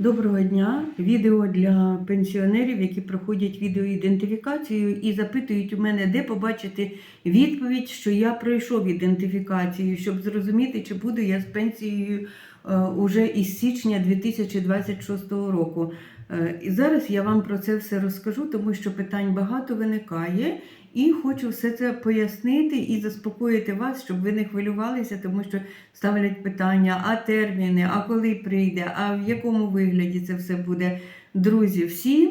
Доброго дня! Відео для пенсіонерів, які проходять відеоідентифікацію і запитують у мене, де побачити відповідь, що я пройшов ідентифікацію, щоб зрозуміти, чи буду я з пенсією е, уже із січня 2026 року. Е, І зараз я вам про це все розкажу, тому що питань багато виникає. І хочу все це пояснити і заспокоїти вас, щоб ви не хвилювалися, тому що ставлять питання, а терміни, а коли прийде, а в якому вигляді це все буде. Друзі, всі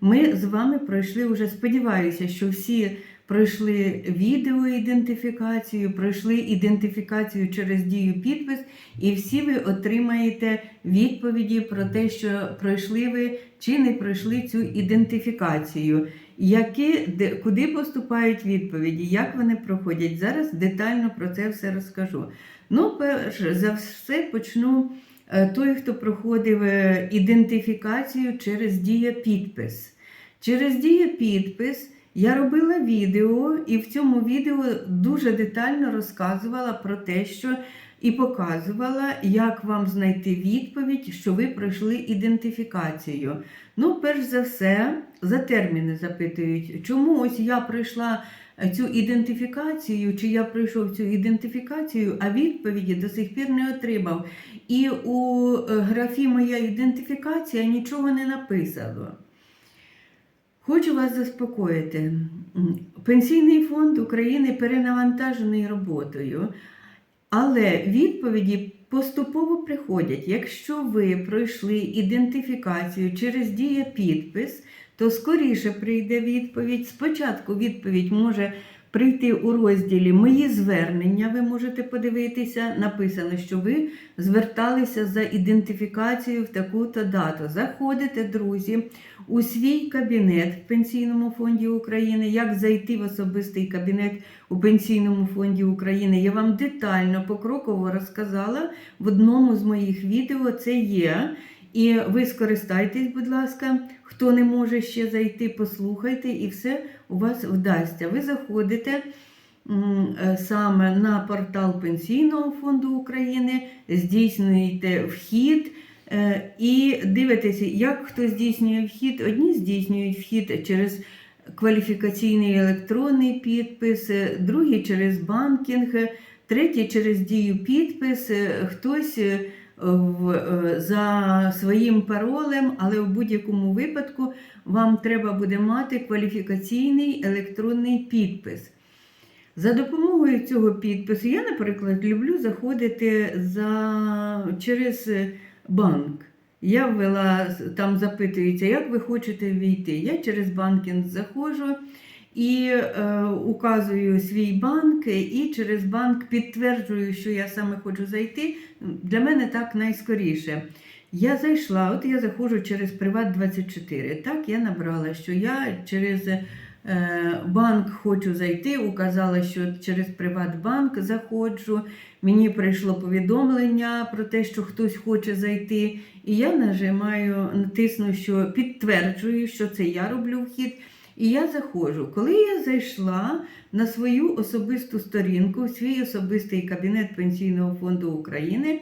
ми з вами пройшли вже, сподіваюся, що всі пройшли відеоідентифікацію, пройшли ідентифікацію через дію підпис, і всі ви отримаєте відповіді про те, що пройшли ви чи не пройшли цю ідентифікацію. Які, де, куди поступають відповіді, як вони проходять? Зараз детально про це все розкажу. Ну, перш за все почну е, той, хто проходив е, ідентифікацію через дія підпис. Через дія підпис я робила відео, і в цьому відео дуже детально розказувала про те, що і показувала, як вам знайти відповідь, що ви пройшли ідентифікацію. Ну, перш за все, за терміни запитують, чому ось я пройшла цю ідентифікацію, чи я пройшов цю ідентифікацію, а відповіді до сих пір не отримав. І у е, графі Моя ідентифікація нічого не написано. Хочу вас заспокоїти. Пенсійний фонд України перенавантажений роботою, але відповіді поступово приходять. Якщо ви пройшли ідентифікацію через дія підпис, то скоріше прийде відповідь. Спочатку відповідь може прийти у розділі Мої звернення. Ви можете подивитися. Написано, що ви зверталися за ідентифікацією в таку-то дату. Заходите, друзі, у свій кабінет в Пенсійному фонді України. Як зайти в особистий кабінет у Пенсійному фонді України? Я вам детально покроково розказала в одному з моїх відео. Це є. І ви скористайтесь, будь ласка, хто не може ще зайти, послухайте, і все у вас вдасться. Ви заходите е, саме на портал Пенсійного фонду України, здійснюєте вхід. е, І дивитеся, як хто здійснює вхід. Одні здійснюють вхід через кваліфікаційний електронний підпис, е, другі через банкінг, треті через дію підпис, хтось за своїм паролем, але в будь-якому випадку вам треба буде мати кваліфікаційний електронний підпис. За допомогою цього підпису я, наприклад, люблю заходити за, через е, банк. Я ввела, там запитується, як ви хочете війти. Я через банкінг заходжу і е, указую свій банк, і через банк підтверджую, що я саме хочу зайти. Для мене так найскоріше. Я зайшла, от я заходжу через Приват24. Так, я набрала, що я через е, банк хочу зайти, указала, що через Приватбанк заходжу. Мені прийшло повідомлення про те, що хтось хоче зайти. І я нажимаю, натисну, що підтверджую, що це я роблю вхід. І я заходжу. Коли я зайшла на свою особисту сторінку, в свій особистий кабінет Пенсійного фонду України,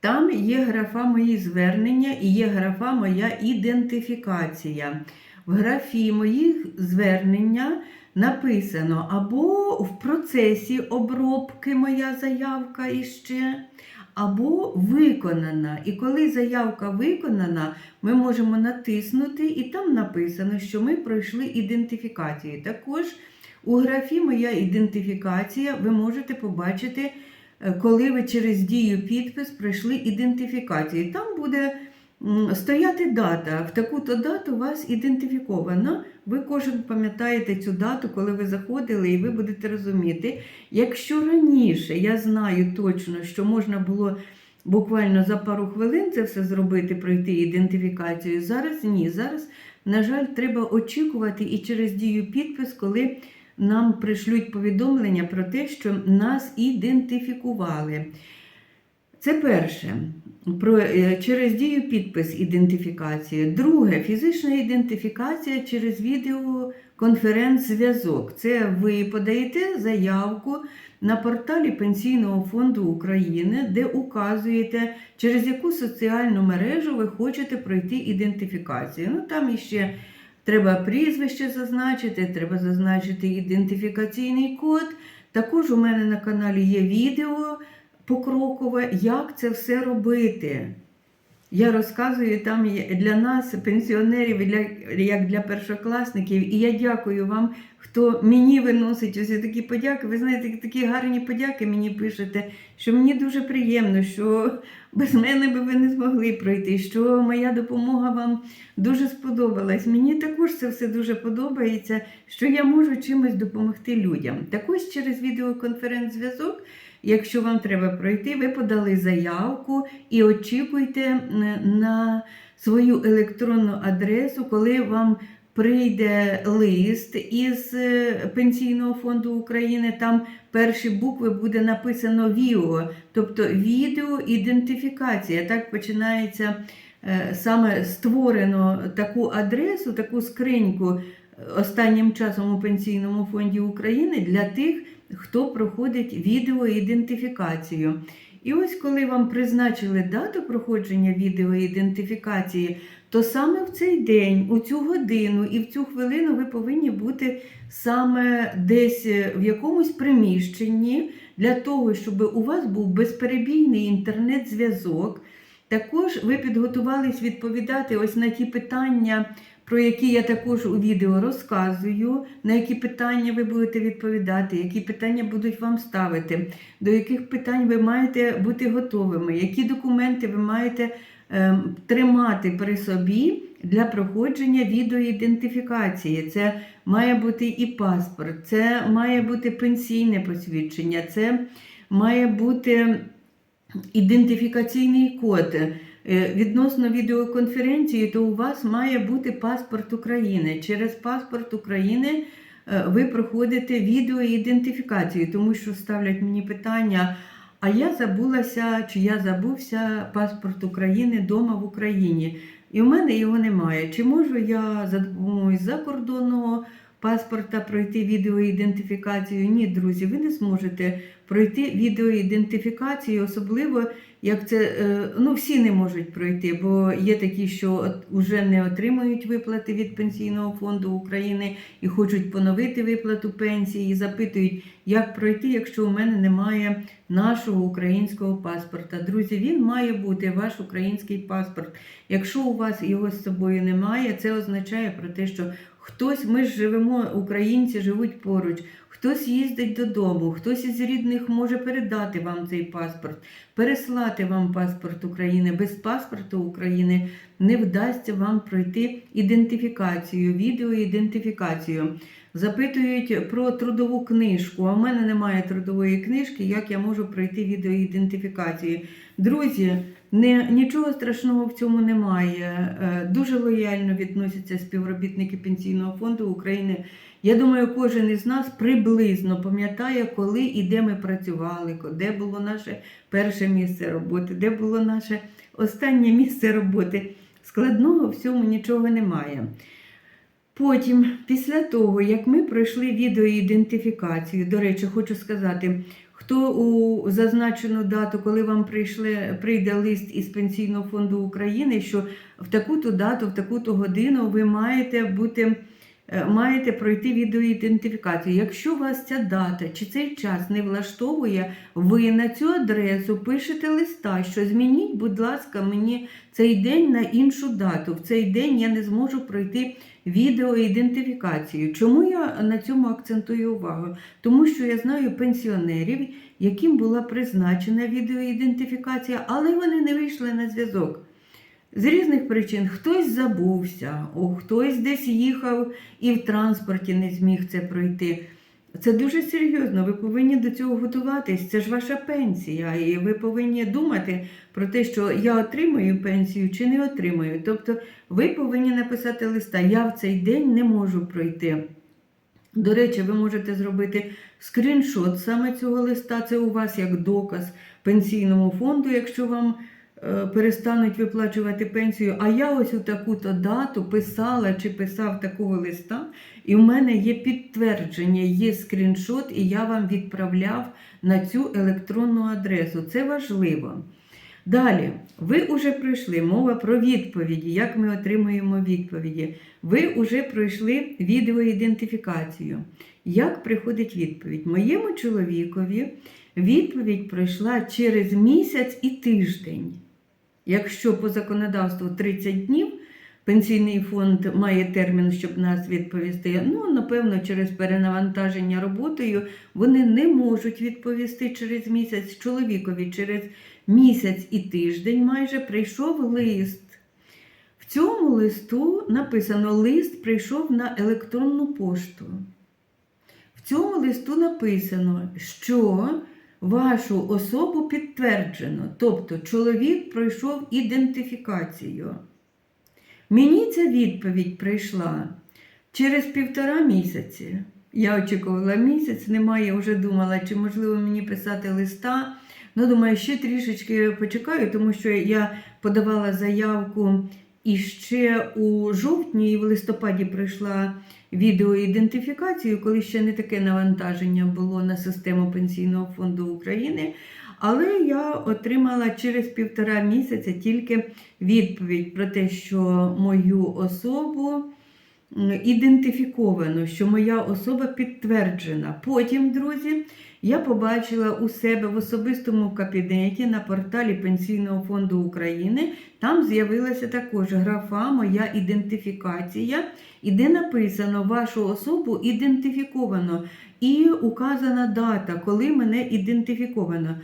там є графа Мої звернення і є графа Моя ідентифікація. В графі моїх звернення написано або в процесі обробки моя заявка іще, або виконана. І коли заявка виконана, ми можемо натиснути, і там написано, що ми пройшли ідентифікацію. Також у графі Моя ідентифікація ви можете побачити, е, коли ви через дію підпис пройшли ідентифікацію. Там буде стояти дата. В таку-то дату вас ідентифіковано. Ви кожен пам'ятаєте цю дату, коли ви заходили, і ви будете розуміти. Якщо раніше я знаю точно, що можна було буквально за пару хвилин це все зробити, пройти ідентифікацію, зараз ні. Зараз, на жаль, треба очікувати і через дію підпис, коли нам пришлють повідомлення про те, що нас ідентифікували. Це перше. Про, е, через дію підпис ідентифікації. Друге фізична ідентифікація через конференц-зв'язок. Це ви подаєте заявку на порталі Пенсійного фонду України, де указуєте, через яку соціальну мережу ви хочете пройти ідентифікацію. Ну там іще треба прізвище зазначити, треба зазначити ідентифікаційний код. Також у мене на каналі є відео покрокове, як це все робити. Я розказую там для нас, пенсіонерів, для, як для першокласників. І я дякую вам, хто мені виносить ось такі подяки. Ви знаєте, такі гарні подяки мені пишете, що мені дуже приємно, що без мене би ви не змогли пройти, що моя допомога вам дуже сподобалась. Мені також це все дуже подобається, що я можу чимось допомогти людям. Також через відеоконференц-зв'язок. Якщо вам треба пройти, ви подали заявку і очікуйте на свою електронну адресу, коли вам прийде лист із е, Пенсійного фонду України. Там перші букви буде написано ВІО, тобто відеоідентифікація. Так починається е, саме створено таку адресу, таку скриньку е, останнім часом у Пенсійному фонді України для тих хто проходить відеоідентифікацію. І ось коли вам призначили дату проходження відеоідентифікації, то саме в цей день, у цю годину і в цю хвилину ви повинні бути саме десь в якомусь приміщенні для того, щоб у вас був безперебійний інтернет-зв'язок. Також ви підготувались відповідати ось на ті питання, про які я також у відео розказую, на які питання ви будете відповідати, які питання будуть вам ставити, до яких питань ви маєте бути готовими, які документи ви маєте ем, тримати при собі для проходження відеоідентифікації. Це має бути і паспорт, це має бути пенсійне посвідчення, це має бути ідентифікаційний код. Е, Відносно відеоконференції, то у вас має бути паспорт України. Через паспорт України е, ви проходите відеоідентифікацію, тому що ставлять мені питання. А я забулася, чи я забувся паспорт України вдома в Україні. І в мене його немає. Чи можу я за допомогою закордонного паспорта пройти відеоідентифікацію? Ні, друзі, ви не зможете пройти відеоідентифікацію, особливо як це е, ну всі не можуть пройти, бо є такі, що вже не отримують виплати від Пенсійного фонду України і хочуть поновити виплату пенсії, і запитують, як пройти, якщо у мене немає нашого українського паспорта. Друзі, він має бути ваш український паспорт. Якщо у вас його з собою немає, це означає про те, що хтось ми ж живемо, українці живуть поруч. Хтось їздить додому, хтось із рідних може передати вам цей паспорт, переслати вам паспорт України. Без паспорту України не вдасться вам пройти ідентифікацію, відеоідентифікацію. Запитують про трудову книжку. А в мене немає трудової книжки, як я можу пройти відеоідентифікацію. Друзі, не, нічого страшного в цьому немає. Е, Дуже лояльно відносяться співробітники Пенсійного фонду України. Я думаю, кожен із нас приблизно пам'ятає, коли і де ми працювали, де було наше перше місце роботи, де було наше останнє місце роботи. Складного в цьому нічого немає. Потім, після того, як ми пройшли відеоідентифікацію, до речі, хочу сказати, хто у зазначену дату, коли вам прийшли, прийде лист із Пенсійного фонду України, що в таку-то дату, в таку-то годину ви маєте бути. Е, Маєте пройти відеоідентифікацію. Якщо вас ця дата чи цей час не влаштовує, ви на цю адресу пишете листа, що змініть, будь ласка, мені цей день на іншу дату. В цей день я не зможу пройти відеоідентифікацію. Чому я на цьому акцентую увагу? Тому що я знаю пенсіонерів, яким була призначена відеоідентифікація, але вони не вийшли на зв'язок. З різних причин хтось забувся, о, хтось десь їхав і в транспорті не зміг це пройти. Це дуже серйозно. Ви повинні до цього готуватись. Це ж ваша пенсія, і ви повинні думати про те, що я отримую пенсію чи не отримую. Тобто, ви повинні написати листа. Я в цей день не можу пройти. До речі, ви можете зробити скріншот саме цього листа. Це у вас як доказ пенсійному фонду, якщо вам перестануть виплачувати пенсію, а я ось у таку-то дату писала чи писав такого листа, і в мене є підтвердження, є скріншот, і я вам відправляв на цю електронну адресу. Це важливо. Далі, ви вже пройшли мова про відповіді, як ми отримуємо відповіді. Ви вже пройшли відеоідентифікацію. Як приходить відповідь? Моєму чоловікові відповідь пройшла через місяць і тиждень. Якщо по законодавству 30 днів, пенсійний фонд має термін, щоб нас відповісти. Ну, напевно, через перенавантаження роботою вони не можуть відповісти через місяць. Чоловікові через місяць і тиждень майже прийшов лист. В цьому листу написано: лист прийшов на електронну пошту. В цьому листу написано, що вашу особу підтверджено, тобто чоловік пройшов ідентифікацію. Мені ця відповідь прийшла через півтора місяці. Я очікувала місяць, немає, вже думала, чи можливо мені писати листа. Ну, думаю, ще трішечки почекаю, тому що я подавала заявку і ще у жовтні і в листопаді пройшла відеоідентифікацію, коли ще не таке навантаження було на систему Пенсійного фонду України. Але я отримала через півтора місяця тільки відповідь про те, що мою особу ідентифіковано, що моя особа підтверджена. Потім, друзі, я побачила у себе в особистому кабінеті на порталі Пенсійного фонду України. Там з'явилася також графа Моя ідентифікація, і де написано вашу особу ідентифіковано і указана дата, коли мене ідентифіковано.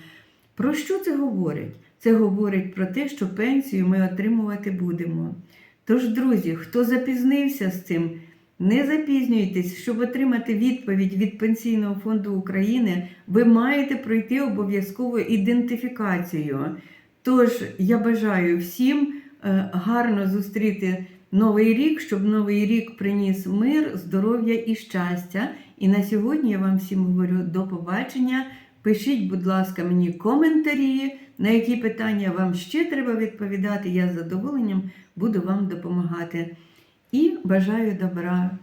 Про що це говорить? Це говорить про те, що пенсію ми отримувати будемо. Тож, друзі, хто запізнився з цим, не запізнюйтесь, щоб отримати відповідь від Пенсійного фонду України, ви маєте пройти обов'язково ідентифікацію. Тож я бажаю всім е, гарно зустріти новий рік, щоб новий рік приніс мир, здоров'я і щастя. І на сьогодні я вам всім говорю до побачення. Пишіть, будь ласка, мені коментарі, на які питання вам ще треба відповідати. Я з задоволенням буду вам допомагати. І бажаю добра